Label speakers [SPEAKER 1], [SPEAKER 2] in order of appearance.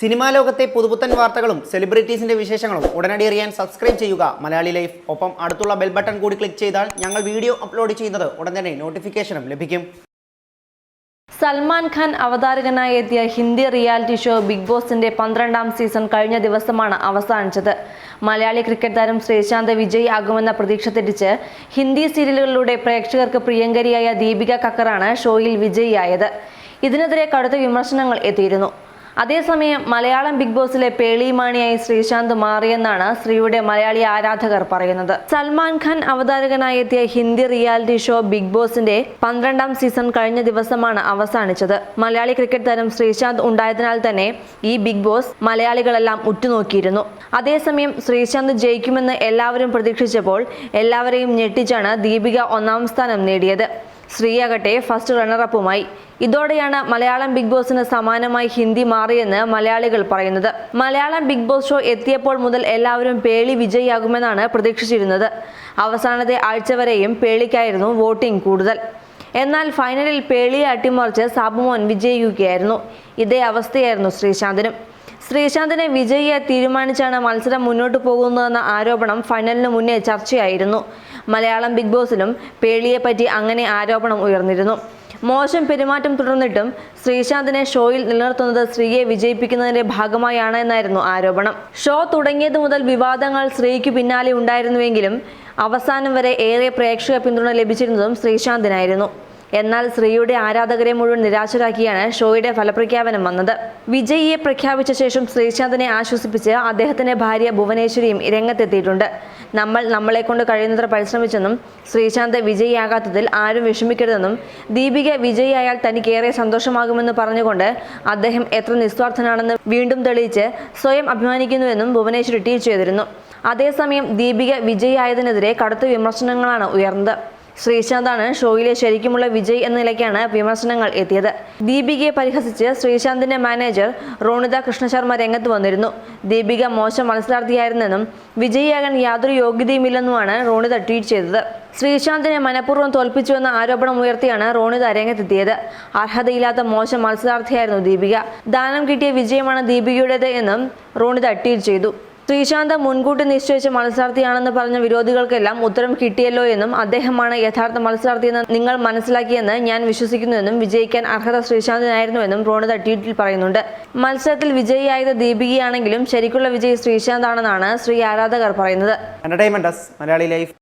[SPEAKER 1] Cinema ലോകത്തെ പുതുപുത്തൻ വാർത്തകളും സെലിബ്രിറ്റീസിന്റെ വിശേഷങ്ങളും ഉടനടി അറിയാൻ സബ്സ്ക്രൈബ് ചെയ്യുക. മലയാളി ലൈഫ്. ഒപ്പം അടുത്തുള്ള ബെൽ ബട്ടൺ കൂടി ക്ലിക്ക് ചെയ്താൽ ഞങ്ങൾ വീഡിയോ അപ്ലോഡ് ചെയ്യുന്നത് ഉടൻ തന്നെ നോട്ടിഫിക്കേഷനും ലഭിക്കും.
[SPEAKER 2] സൽമാൻ ഖാൻ അവതാരകനായി എത്തിയ ഹിന്ദി റിയാലിറ്റി ഷോ ബിഗ് ബോസിന്റെ പന്ത്രണ്ടാം സീസൺ കഴിഞ്ഞ ദിവസമാണ് അവസാനിച്ചത്. മലയാളി ക്രിക്കറ്റ് താരം ശ്രീശാന്ത് വിജയ് ആകുമെന്ന പ്രതീക്ഷ തെറ്റിച്ച് ഹിന്ദി സീരിയലുകളിലൂടെ പ്രേക്ഷകർക്ക് പ്രിയങ്കരിയായ ദീപിക കക്കറാണ് ഷോയിൽ വിജയിയായത്. ഇതിനെതിരെ കടുത്ത വിമർശനങ്ങൾ എത്തിയിരുന്നു. അതേസമയം മലയാളം ബിഗ് ബോസിലെ പേളിമാണിയായി ശ്രീശാന്ത് മാറിയെന്നാണ് ശ്രീയുടെ മലയാളി ആരാധകർ പറയുന്നത്. സൽമാൻ ഖാൻ അവതാരകനായി എത്തിയ ഹിന്ദി റിയാലിറ്റി ഷോ ബിഗ് ബോസിന്റെ പന്ത്രണ്ടാം സീസൺ കഴിഞ്ഞ ദിവസമാണ് അവസാനിച്ചത്. മലയാളി ക്രിക്കറ്റ് താരം ശ്രീശാന്ത് ഉണ്ടായതിനാൽ തന്നെ ഈ ബിഗ് ബോസ് മലയാളികളെല്ലാം ഉറ്റുനോക്കിയിരുന്നു. അതേസമയം ശ്രീശാന്ത് ജയിക്കുമെന്ന് എല്ലാവരും പ്രതീക്ഷിച്ചപ്പോൾ എല്ലാവരെയും ഞെട്ടിച്ചാണ് ദീപിക ഒന്നാം സ്ഥാനം നേടിയത്. ശ്രീയാകട്ടെ ഫസ്റ്റ് റണ്ണറപ്പുമായി ഇതോടെയാണ് മലയാളം ബിഗ് ബോസിന് സമാനമായി ഹിന്ദി മാറിയെന്ന് മലയാളികൾ പറയുന്നത്. മലയാളം ബിഗ് ബോസ് ഷോ എത്തിയപ്പോൾ മുതൽ എല്ലാവരും പേളി വിജയിയാകുമെന്നാണ് പ്രതീക്ഷിച്ചിരുന്നത്. അവസാനത്തെ ആഴ്ച വരെയും പേളിക്കായിരുന്നു വോട്ടിംഗ് കൂടുതൽ. എന്നാൽ ഫൈനലിൽ പേളിയെ അട്ടിമറിച്ച് സാബുമോൻ വിജയിക്കുകയായിരുന്നു. ഇതേ അവസ്ഥയായിരുന്നു ശ്രീശാന്തിനും. ശ്രീശാന്തിനെ വിജയിയെ തീരുമാനിച്ചാണ് മത്സരം മുന്നോട്ട് പോകുന്നതെന്ന ആരോപണം ഫൈനലിന് മുന്നേ ചർച്ചയായിരുന്നു. മലയാളം ബിഗ് ബോസിലും പേളിയെ പറ്റി അങ്ങനെ ആരോപണം ഉയർന്നിരുന്നു. മോശം പെരുമാറ്റം തുടർന്നിട്ടും ശ്രീശാന്തിനെ ഷോയിൽ നിലനിർത്തുന്നത് സ്ത്രീയെ വിജയിപ്പിക്കുന്നതിന്റെ ഭാഗമായാണ് എന്നായിരുന്നു ആരോപണം. ഷോ തുടങ്ങിയത് മുതൽ വിവാദങ്ങൾ ശ്രീക്ക് പിന്നാലെ ഉണ്ടായിരുന്നുവെങ്കിലും അവസാനം വരെ ഏറെ പ്രേക്ഷക പിന്തുണ ലഭിച്ചിരുന്നതും ശ്രീശാന്തിനായിരുന്നു. എന്നാൽ ശ്രീയുടെ ആരാധകരെ മുഴുവൻ നിരാശരാക്കിയാണ് ഷോയുടെ ഫലപ്രഖ്യാപനം വന്നത്. വിജയിയെ പ്രഖ്യാപിച്ച ശേഷം ശ്രീശാന്തിനെ ആശ്വസിപ്പിച്ച് അദ്ദേഹത്തിന്റെ ഭാര്യ ഭുവനേശ്വരിയും രംഗത്തെത്തിയിട്ടുണ്ട്. നമ്മൾ നമ്മളെ കൊണ്ട് കഴിയുന്നത്ര പരിശ്രമിച്ചെന്നും ശ്രീശാന്ത് വിജയിയാകാത്തതിൽ ആരും വിഷമിക്കരുതെന്നും ദീപിക വിജയിയായാൽ തനിക്കേറെ സന്തോഷമാകുമെന്ന് പറഞ്ഞുകൊണ്ട് അദ്ദേഹം എത്ര നിസ്വാർത്ഥനാണെന്ന് വീണ്ടും തെളിയിച്ച് സ്വയം അഭിമാനിക്കുന്നുവെന്നും ഭുവനേശ്വരി ട്വീറ്റ് ചെയ്തിരുന്നു. അതേസമയം ദീപിക വിജയിയായതിനെതിരെ കടുത്ത വിമർശനങ്ങളാണ് ഉയർന്നത്. ശ്രീശാന്താണ് ഷോയിലെ ശരിക്കുമുള്ള വിജയ് എന്ന നിലയ്ക്കാണ് വിമർശനങ്ങൾ എത്തിയത്. ദീപികയെ പരിഹസിച്ച് ശ്രീശാന്തിന്റെ മാനേജർ റോണിത കൃഷ്ണശർമ്മ രംഗത്ത് വന്നിരുന്നു. ദീപിക മോശം മത്സരാർത്ഥിയായിരുന്നെന്നും വിജയിയാകാൻ യാതൊരു യോഗ്യതയുമില്ലെന്നുമാണ് റോണിത ട്വീറ്റ് ചെയ്തത്. ശ്രീശാന്തിനെ മനഃപൂർവം തോൽപ്പിച്ചുവെന്ന ആരോപണം ഉയർത്തിയാണ് റോണിത രംഗത്തെത്തിയത്. അർഹതയില്ലാത്ത മോശം മത്സരാർത്ഥിയായിരുന്നു ദീപിക. ദാനം കിട്ടിയ വിജയമാണ് ദീപികയുടേത് എന്നും റോണിത ട്വീറ്റ് ചെയ്തു. ശ്രീശാന്ത് മുൻകൂട്ടി നിശ്ചയിച്ച മത്സരാർത്ഥിയാണെന്ന് പറഞ്ഞ വിരോധികൾക്കെല്ലാം ഉത്തരം കിട്ടിയല്ലോ എന്നും അദ്ദേഹമാണ് യഥാർത്ഥ മത്സരാർത്ഥിയെന്ന് നിങ്ങൾ മനസ്സിലാക്കിയെന്ന് ഞാൻ വിശ്വസിക്കുന്നുവെന്നും വിജയിക്കാൻ അർഹത ശ്രീശാന്തിനായിരുന്നുവെന്നും റോണിത ട്വീറ്റിൽ പറയുന്നുണ്ട്. മത്സരത്തിൽ വിജയിയായത് ദീപികയാണെങ്കിലും ശരിക്കുള്ള വിജയി ശ്രീശാന്താണെന്നാണ് ശ്രീ ആരാധകർ പറയുന്നത്.